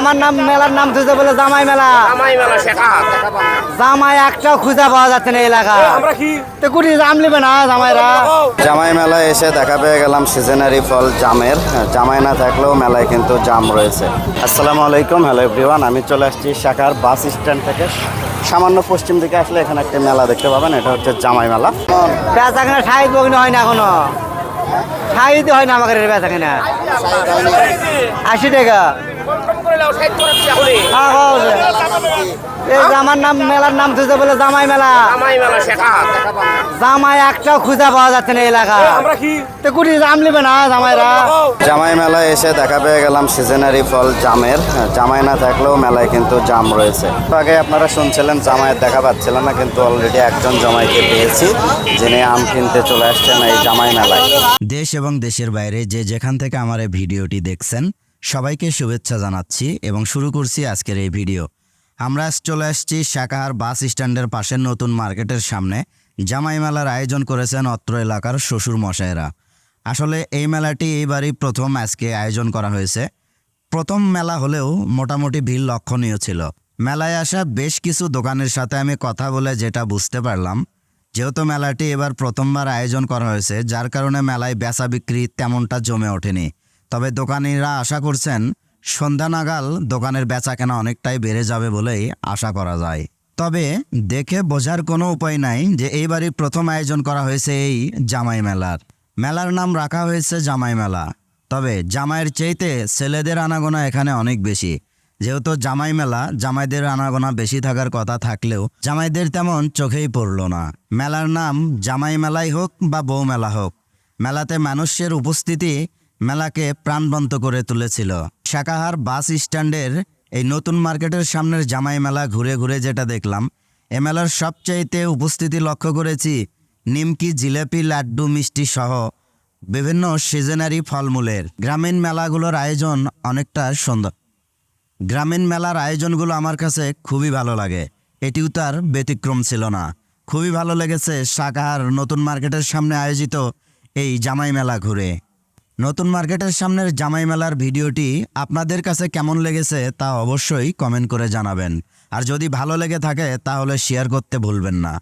আমার নাম মেলার নাম তুই বলে জামাই মেলা। জামাই মেলা শেখা জামাই একটাও খুঁজে পাওয়া যাচ্ছে না এলাকা। আমরা কি? তো কুড়ি জাম লিবে না জামাইরা? জামাই মেলায় এসে দেখা পেয়ে গেলাম সিজনারি ফল জামের। হ্যাঁ, জামাই না থাকলেও মেলায় কিন্তু জাম রয়েছে। আসসালামু আলাইকুম হ্যালো এভরিওয়ান আমি চলে আসছি শাখার বাস স্ট্যান্ড থেকে। সামান্য পশ্চিম দিকে আসলে এখানে একটা মেলা দেখতে পাবেন এটা হচ্ছে জামাই মেলা। বেচা কিনা ঠাই বগনি হয় না এখনও। ঠাই দিতে হয় না আমাকে বেচা কিনা আশি টাকা। এই যে নাম মেলার নাম তুই বলে জামাই মেলা। জামাই মেলা শেখা জামাই একটাও খুঁজে পাওয়া যাচ্ছে না এলাকা। আমরা কি? তো কুড়ি জাম লিবে না জামাইরা। জামাই মেলায় এসে দেখা পেয়ে গেলাম সিজনারি ফল জামের। হ্যাঁ, জামাই না থাকলেও মেলায় কিন্তু জাম রয়েছে। তো আগে আপনারা শুনছিলেন জামাইয়ের দেখা পাচ্ছিলেন না কিন্তু অলরেডি একজন জামাইকে পেয়েছি যিনি আম কিনতে চলে আসছেন এই জামাই মেলায়। দেশ এবং দেশের বাইরে যে যেখান থেকে আমার এই ভিডিওটি দেখছেন সবাইকে শুভেচ্ছা জানাচ্ছি এবং শুরু করছি আজকের এই ভিডিও। আমরা চলে আসছি শাকাহার বাস স্ট্যান্ডের পাশের নতুন মার্কেটের সামনে। জামাই মেলার আয়োজন করেছেন অত্র এলাকার শ্বশুর মশাইরা আসলে এই মেলাটি এইবারই প্রথম আজকে আয়োজন করা হয়েছে। প্রথম মেলা হলেও মোটামুটি ভিড় লক্ষণীয় ছিল। মেলায় আসা বেশ কিছু দোকানের সাথে আমি কথা বলে যেটা বুঝতে পারলাম। যেহেতু মেলাটি এবার প্রথমবার আয়োজন করা হয়েছে, যার কারণে মেলায় বেচা বিক্রি তেমনটা জমে ওঠেনি। তবে দোকানিরা আশা করছেন সন্ধ্যা নাগাল দোকানের বেচা কেনা অনেকটাই বেড়ে যাবে বলেই আশা করা যায়। তবে দেখে বোঝার কোনো উপায় নাই যে এইবারই প্রথম আয়োজন করা হয়েছে এই জামাই মেলার। মেলার নাম রাখা হয়েছে জামাই মেলা। তবে জামাইয়ের চাইতে ছেলেদের আনাগোনা এখানে অনেক বেশি। যেহেতু জামাই মেলা জামাইদের আনাগোনা বেশি থাকার কথা থাকলেও জামাইদের তেমন চোখেই পড়ল না। মেলার নাম জামাই মেলাই হোক বা বউ মেলা হোক, মেলাতে মানুষের উপস্থিতি মেলাকে প্রাণবন্ত করে তুলেছিল। শাকাহার বাস স্ট্যান্ডের এই নতুন মার্কেটের সামনের জামাই মেলা ঘুরে ঘুরে যেটা দেখলাম, এ মেলার সবচাইতে উপস্থিতি লক্ষ্য করেছি নিমকি জিলেপি লাড্ডু মিষ্টি সহ বিভিন্ন সিজনারি ফলমূলের। গ্রামীণ মেলাগুলোর আয়োজন অনেকটা সুন্দর। গ্রামীণ মেলার আয়োজনগুলো আমার কাছে খুবই ভালো লাগে। এটিও তার ব্যতিক্রম ছিল না। খুবই ভালো লেগেছে শাকাহার নতুন মার্কেটের সামনে আয়োজিত এই জামাই মেলা ঘুরে। নতুন মার্কেটের সামনের জামাই মেলার ভিডিওটি আপনাদের কাছে কেমন লেগেছে তা অবশ্যই কমেন্ট করে জানাবেন। আর যদি ভালো লেগে থাকে তাহলে শেয়ার করতে ভুলবেন না।